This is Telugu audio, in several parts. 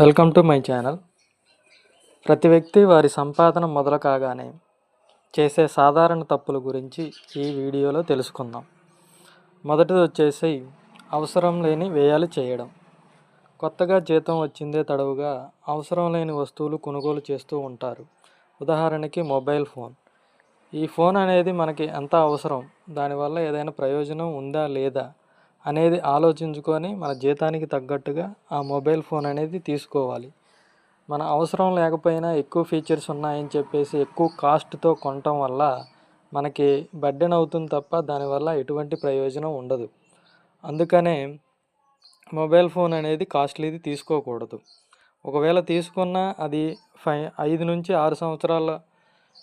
Welcome to my channel. ప్రతి వ్యక్తి వారి సంపాదన మొదలు కాగానే చేసే సాధారణ తప్పుల గురించి ఈ వీడియోలో తెలుసుకుందాం. మొదటిది వచ్చేసి అవసరం లేని వ్యయాలు చేయడం. కొత్తగా జీతం వచ్చిందే తడవుగా అవసరం లేని వస్తువులు కొనుగోలు చేస్తూ ఉంటారు. ఉదాహరణకి మొబైల్ ఫోన్. ఈ ఫోన్ అనేది మనకి ఎంత అవసరం? దానివల్ల ఏదైనా ప్రయోజనం ఉందా లేదా? అనేది ఆలోచించుకొని మన జీతానికి తగ్గట్టుగా ఆ మొబైల్ ఫోన్ అనేది తీసుకోవాలి. మన అవసరం లేకపోయినా ఎక్కువ ఫీచర్స్ ఉన్నాయని చెప్పేసి ఎక్కువ కాస్ట్తో కొనటం వల్ల మనకి బడ్డెన్ అవుతుంది తప్ప దానివల్ల ఎటువంటి ప్రయోజనం ఉండదు. అందుకనే మొబైల్ ఫోన్ అనేది కాస్ట్లీది తీసుకోకూడదు. ఒకవేళ తీసుకున్నా అది ఫై ఐదు నుంచి ఆరు సంవత్సరాల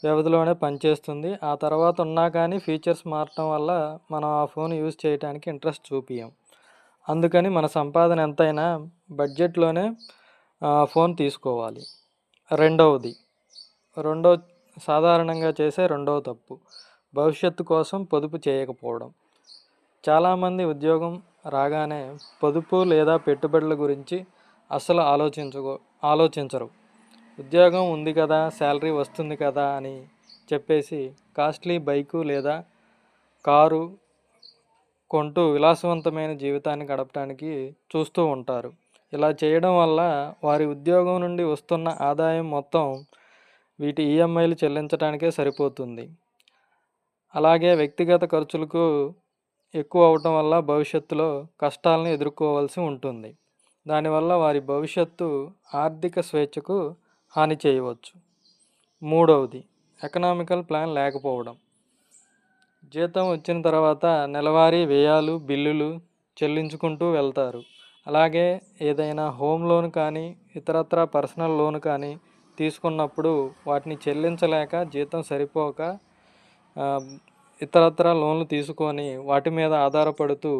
వ్యవధిలోనే పనిచేస్తుంది. ఆ తర్వాత ఉన్నా కానీ ఫీచర్స్ మారటం వల్ల మనం ఆ ఫోన్ యూజ్ చేయడానికి ఇంట్రెస్ట్ చూపియం. అందుకని మన సంపాదన ఎంతైనా బడ్జెట్లోనే ఫోన్ తీసుకోవాలి. రెండవది రెండో సాధారణంగా చేసే రెండవ తప్పు భవిష్యత్తు కోసం పొదుపు చేయకపోవడం. చాలామంది ఉద్యోగం రాగానే పొదుపు లేదా పెట్టుబడుల గురించి అసలు ఆలోచించుకో ఆలోచించరు. ఉద్యోగం ఉంది కదా శాలరీ వస్తుంది కదా అని చెప్పేసి కాస్ట్లీ బైకు లేదా కారు కొంటూ విలాసవంతమైన జీవితాన్ని గడపడానికి చూస్తూ ఉంటారు. ఇలా చేయడం వల్ల వారి ఉద్యోగం నుండి వస్తున్న ఆదాయం మొత్తం వీటి ఈఎంఐలు చెల్లించడానికే సరిపోతుంది. అలాగే వ్యక్తిగత ఖర్చులకు ఎక్కువ అవటం వల్ల భవిష్యత్తులో కష్టాలను ఎదుర్కోవాల్సి ఉంటుంది. దానివల్ల వారి భవిష్యత్తు ఆర్థిక స్వేచ్ఛకు హాని చేయవచ్చు. మూడవది ఎకనామికల్ ప్లాన్ లేకపోవడం. జీతం వచ్చిన తర్వాత నెలవారీ వ్యయాలు బిల్లులు చెల్లించుకుంటూ వెళ్తారు. అలాగే ఏదైనా హోమ్ లోన్ కానీ ఇతరత్ర పర్సనల్ లోన్ కానీ తీసుకున్నప్పుడు వాటిని చెల్లించలేక జీతం సరిపోక ఇతరత్ర లోన్లు తీసుకొని వాటి మీద ఆధారపడుతూ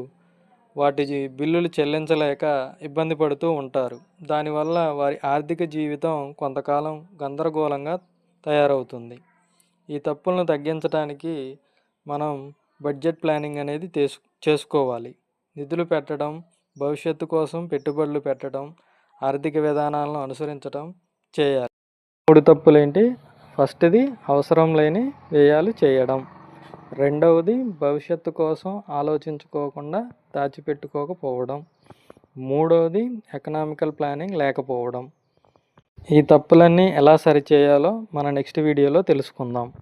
వాటి బిల్లులు చెల్లించలేక ఇబ్బంది పడుతూ ఉంటారు. దానివల్ల వారి ఆర్థిక జీవితం కొంతకాలం గందరగోళంగా తయారవుతుంది. ఈ తప్పులను తగ్గించడానికి మనం బడ్జెట్ ప్లానింగ్ అనేది తీసు చేసుకోవాలి. నిధులు పెట్టడం భవిష్యత్తు కోసం పెట్టుబడులు పెట్టడం ఆర్థిక విధానాలను అనుసరించడం చేయాలి. మూడు తప్పులేంటి? ఫస్ట్ది అవసరం లేని వ్యయాలు చేయడం. రెండవది భవిష్యత్తు కోసం ఆలోచించుకోకుండా దాచిపెట్టుకోకపోవడం. మూడవది ఎకనామికల్ ప్లానింగ్ లేకపోవడం. ఈ తప్పులన్నీ ఎలా సరిచేయాలో మన నెక్స్ట్ వీడియోలో తెలుసుకుందాం.